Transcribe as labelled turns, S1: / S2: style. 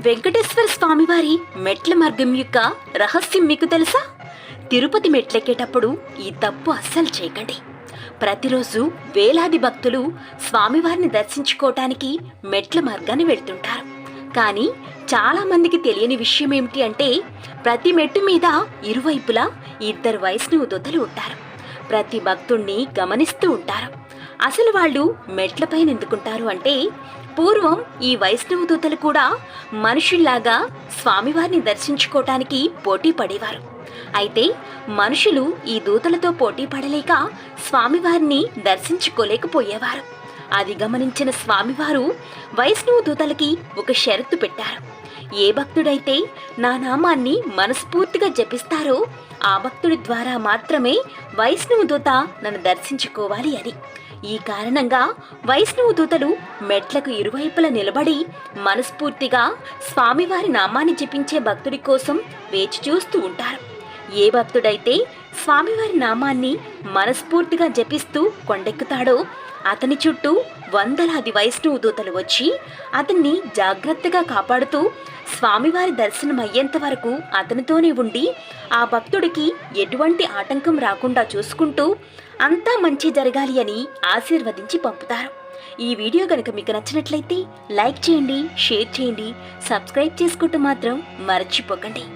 S1: వెంకటేశ్వర స్వామివారి మెట్ల మార్గం యొక్క రహస్యం మీకు తెలుసా? తిరుపతి మెట్లెక్కేటప్పుడు ఈ తప్పు అస్సలు చేయకండి. ప్రతిరోజు వేలాది భక్తులు స్వామివారిని దర్శించుకోవటానికి మెట్ల మార్గాన్ని వెళ్తుంటారు. కానీ చాలామందికి తెలియని విషయం ఏమిటి అంటే ప్రతి మెట్టు మీద ఇరువైపులా ఇద్దరు వయసును దొతలు ఉంటారు. ప్రతి భక్తుణ్ణి గమనిస్తూ ఉంటారు. అసలు వాళ్ళు మెట్లపైన ఎందుకుంటారు అంటే పూర్వం ఈ వైష్ణవ దూతలు కూడా మనుషుల్లాగా స్వామివారిని దర్శించుకోవటానికి పోటీ పడేవారు. అయితే మనుషులు ఈ దూతలతో పోటీ పడలేక స్వామివారిని దర్శించుకోలేకపోయేవారు. అది గమనించిన స్వామివారు వైష్ణవ దూతలకి ఒక షరతు పెట్టారు. ఏ భక్తుడైతే నా నామాన్ని మనస్ఫూర్తిగా జపిస్తారో ఆ భక్తుడి ద్వారా మాత్రమే వైష్ణవ దూత నన్ను దర్శించుకోవాలి అని. ఈ కారణంగా వైష్ణవ దూతలు మెట్లకు ఇరువైపుల నిలబడి మనస్ఫూర్తిగా స్వామివారి నామాన్ని జపించే భక్తుడి కోసం వేచి చూస్తూ ఉంటారు. ఏ భక్తుడైతే స్వామివారి నామాన్ని మనస్ఫూర్తిగా జపిస్తూ కొండెక్కుతాడో. అతని చుట్టూ వందలాది వైష్ణవ దూతలు వచ్చి అతన్ని జాగ్రత్తగా కాపాడుతూ స్వామివారి దర్శనం అయ్యేంత వరకు అతనితోనే ఉండి ఆ భక్తుడికి ఎటువంటి ఆటంకం రాకుండా చూసుకుంటూ అంతా మంచి జరగాలి అని ఆశీర్వదించి పంపుతారు. ఈ వీడియో కనుక మీకు నచ్చినట్లయితే లైక్ చేయండి షేర్ చేయండి సబ్స్క్రైబ్ చేసుకోవటం మాత్రం మర్చిపోకండి.